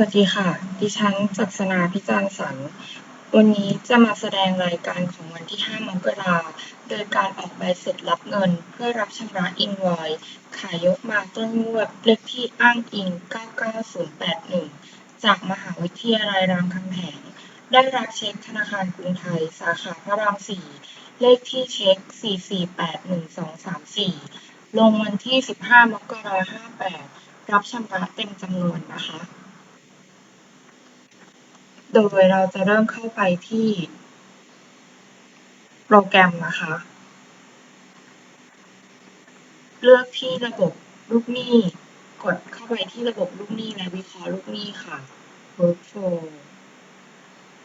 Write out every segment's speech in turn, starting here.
วัสดีค่ะ ดิฉันจักษนาพิจารณ์สรรวันนี้จะมาแสดงรายการของวันที่ 5 มกราโดยการออกใบเสร็จรับเงิน เพื่อรับชำระอินวอยขายยกมาต้นงวดเลขที่อ้างอิง 99081 จากมหาวิทยาลัยรามคำแหง ได้รับเช็คธนาคารกรุงไทย สาขาพระราม 4 เลขที่เช็ค 4481234 ลงวันที่ 15 มกราคม 58รับชำระเต็มจำนวนนะคะ โดยเราจะเริ่มเข้าไปที่โปรแกรมนะคะ เลือกที่ระบบลูกหนี้ กดเข้าไปที่ระบบลูกหนี้และวิเคราะห์ลูกหนี้ค่ะ Workflow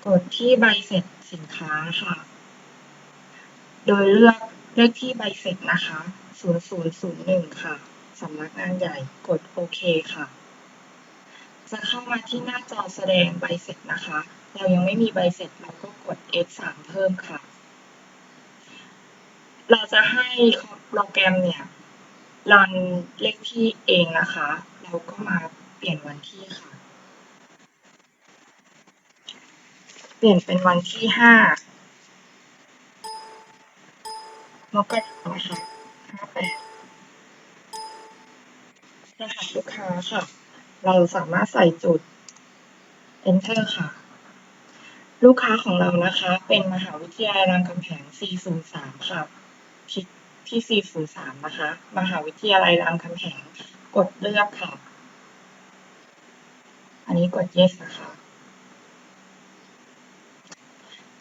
กดที่ใบเสร็จสินค้าค่ะ โดยเลือกเลขที่ใบเสร็จนะคะ 0001 ค่ะ สำนักงานใหญ่ กดโอเคค่ะ จะเข้ามาที่หน้าจอแสดงใบเสร็จนะคะ เรายังไม่มีใบเสร็จเราก็กด F3 เพิ่มค่ะ เราจะให้โปรแกรมเนี่ยรันเลขที่เองนะคะ เราก็มาเปลี่ยนวันที่ค่ะ เปลี่ยนเป็นวันที่ 5มกราคมนะคะ58รหัสลูกค้าค่ะ เราสามารถใส่จุด enter ค่ะ ลูกค้าของเรานะคะ เป็นมหาวิทยาลัยรามคำแหง 403 ค่ะ คลิกที่ 403 นะคะ มหาวิทยาลัยรามคำแหง กดเลือกค่ะ อันนี้กด yes นะคะ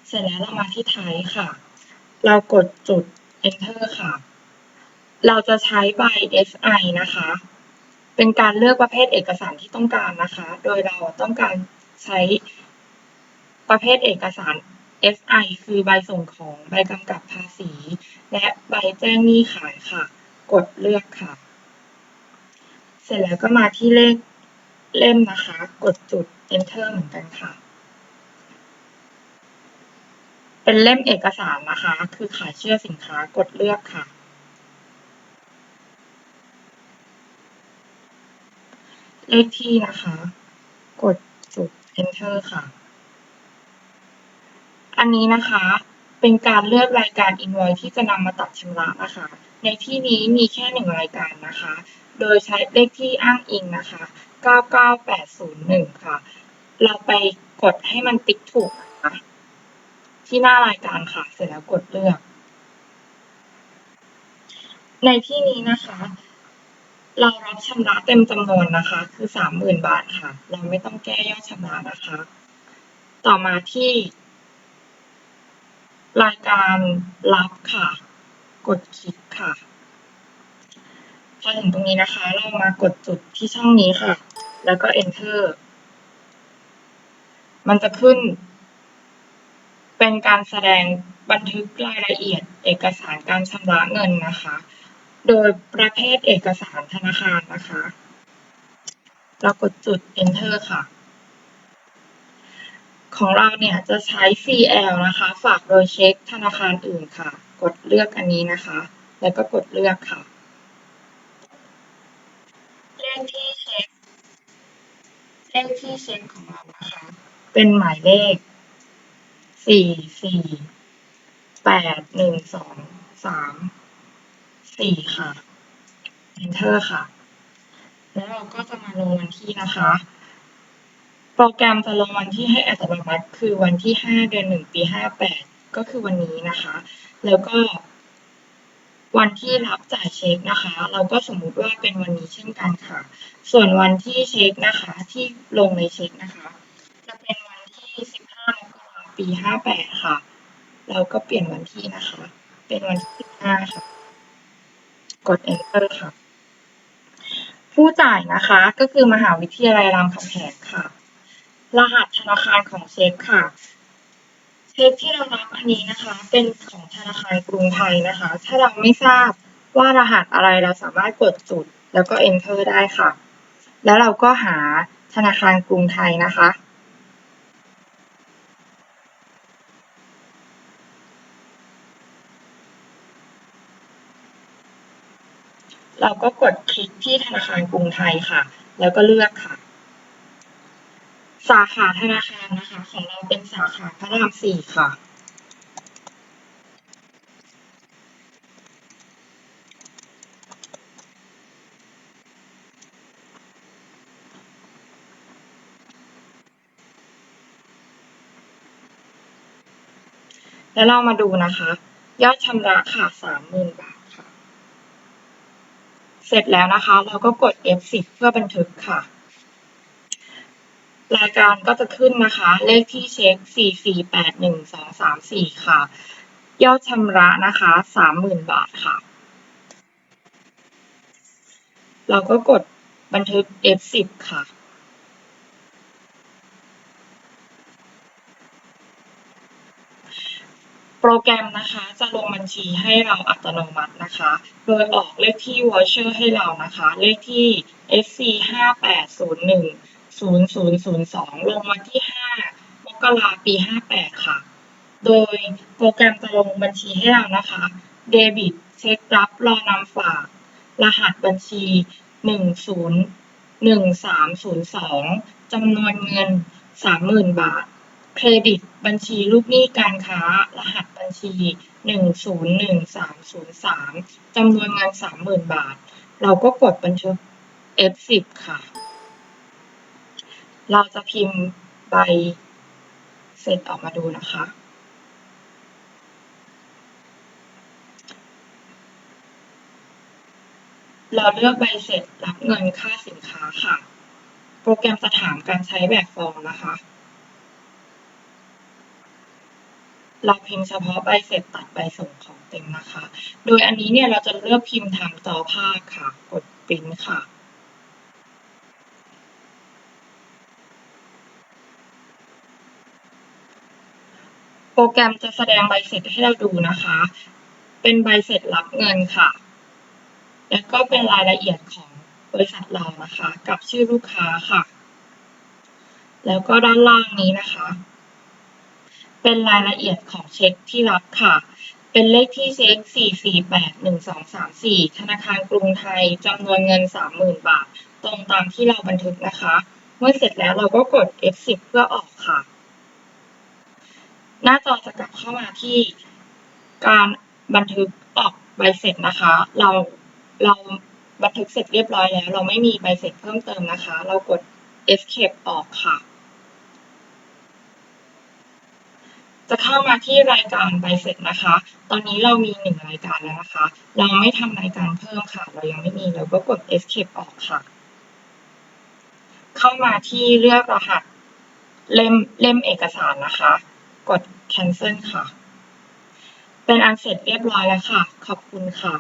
เสร็จแล้วเรามาที่ไทยค่ะ เรากดจุด enter ค่ะ เราจะใช้ใบ SI นะคะ เป็นการเลือกประเภทเอกสารที่ต้องการนะคะ โดยเราต้องการใช้ประเภทเอกสาร SI คือใบส่งของ ใบกำกับภาษี และใบแจ้งหนี้ขายค่ะ กดเลือกค่ะ เสร็จแล้วก็มาที่เลขเล่มนะคะ กดจุด enter เหมือนกันค่ะ เป็นเล่มเอกสารนะคะ คือขายเชื่อสินค้ากดเลือกค่ะ เลขที่นะคะ กดจุด enter ค่ะ อันนี้นะคะ เป็นการเลือกรายการ invoice ที่จะนำมาตัดชำระนะคะ ในที่นี้มีแค่หนึ่งรายการนะคะ โดยใช้เลขที่อ้างอิงนะคะ 99801 ค่ะ เราไปกดให้มันติ๊กถูกนะคะที่หน้ารายการค่ะ เสร็จแล้วกดเลือก ในที่นี้นะคะ เรารับชำระเต็มจำนวนนะคะ คือ30,000บาทค่ะ เราไม่ต้องแก้ยอดชำระนะคะ ต่อมาที่ รายการรับค่ะ กดคลิกค่ะพอถึงตรงนี้นะคะ เรามากดจุดที่ช่องนี้ค่ะ แล้วก็ enter มันจะขึ้น เป็นการแสดงบันทึกรายละเอียด เอกสารการชำระเงินนะคะ โดยประเภทเอกสารธนาคารนะคะ เรากดจุด enter ค่ะ ของเราเนี่ยจะใช้ CL นะคะ ฝากโดยเช็คธนาคารอื่นค่ะ กดเลือกอันนี้นะคะ แล้วก็กดเลือกค่ะเลขที่เช็คเลขที่เช็คของเรานะคะ เป็นหมายเลขสี่สี่แปดหนึ่งสองสาม สี่ค่ะ enter ค่ะ แล้วเราก็จะมาลงวันที่นะคะ โปรแกรมจะลงวันที่ให้อัตโนมัติ คือวันที่5เดือน1ปี58ก็คือวันนี้นะคะ แล้วก็วันที่รับจ่ายเช็คนะคะ เราก็สมมุติว่าเป็นวันนี้เช่นกันค่ะ ส่วนวันที่เช็คนะคะ ที่ลงในเช็คนะคะ จะเป็นวันที่15มกราคมปี58ค่ะ เราก็เปลี่ยนวันที่นะคะ เป็นวันที่15ค่ะ กด enter ค่ะ ผู้จ่ายนะคะก็คือมหาวิทยาลัยรามคำแหงค่ะ รหัสธนาคารของเช็คค่ะ เช็คที่เรารับอันนี้นะคะ เป็นของธนาคารกรุงไทยนะคะ ถ้าเราไม่ทราบว่ารหัสอะไรเราสามารถกดจุดแล้วก็ enter ได้ค่ะ แล้วเราก็หาธนาคารกรุงไทยนะคะ เราก็กดคลิกที่ธนาคารกรุงไทยค่ะ แล้วก็เลือกค่ะ สาขาธนาคารนะคะ ของเราเป็นสาขาพระรามสี่ค่ะ แล้วเรามาดูนะคะ ยอดชำระค่ะสามหมื่นบาท เสร็จแล้วนะคะ เราก็กด F10 เพื่อบันทึกค่ะ รายการก็จะขึ้นนะคะ เลขที่เช็ค 4481234 ค่ะ ยอดชำระนะคะ 30,000 บาทค่ะ เราก็กดบันทึก F10 ค่ะ โปรแกรมนะคะจะลงบัญชีให้เราอัตโนมัตินะคะ โดยออกเลขที่ voucher ให้เรานะคะ เลขที่ SC 5801 0002 ลงวันที่ 5 มกราปี 58 ค่ะ โดยโปรแกรมจะลงบัญชีให้เรานะคะ เดบิตเช็ครับ รอนำฝาก รหัสบัญชี 101302 จำนวนเงิน 30,000 บาท เครดิต บัญชีลูกหนี้การค้า รหัสบัญชี101303จำนวนเงิน30,000บาท เราก็กดบันทึก F10 ค่ะ เราจะพิมพ์ใบเสร็จออกมาดูนะคะ เราเลือกใบเสร็จรับเงินค่าสินค้าค่ะ โปรแกรมจะถามการใช้แบบฟอร์มนะคะ เราพิมพ์เฉพาะใบเสร็จตัดใบส่งของเต็มนะคะ โดยอันนี้เนี่ยเราจะเลือกพิมพ์ทางจอภาพค่ะ กดปริ้นค่ะ โปรแกรมจะแสดงใบเสร็จให้เราดูนะคะ เป็นใบเสร็จรับเงินค่ะ แล้วก็เป็นรายละเอียดของบริษัทเรานะคะ กับชื่อลูกค้าค่ะ แล้วก็ด้านล่างนี้นะคะ เป็นรายละเอียดของเช็คที่รับค่ะ เป็นเลขที่เช็ค 4481234 ธนาคารกรุงไทยจำนวนเงิน 30,000 บาท ตรงตามที่เราบันทึกนะคะ เมื่อเสร็จแล้วเราก็กด F10 เพื่อออกค่ะ หน้าจอจะกลับเข้ามาที่การบันทึกออกใบเสร็จนะคะ เราเราบันทึกเสร็จเรียบร้อยแล้ว เราไม่มีใบเสร็จเพิ่มเติมนะคะ เรากด Escape ออกค่ะ จะเข้ามาที่รายการใบเสร็จนะคะ ตอนนี้เรามีหนึ่งรายการแล้วนะคะ เราไม่ทำรายการเพิ่มค่ะ เรายังไม่มี เราก็กด Escape ออกค่ะ เข้ามาที่เลือกรหัสเล่มเล่มเอกสารนะคะ กด cancel ค่ะ เป็นอันเสร็จเรียบร้อยแล้วค่ะ ขอบคุณค่ะ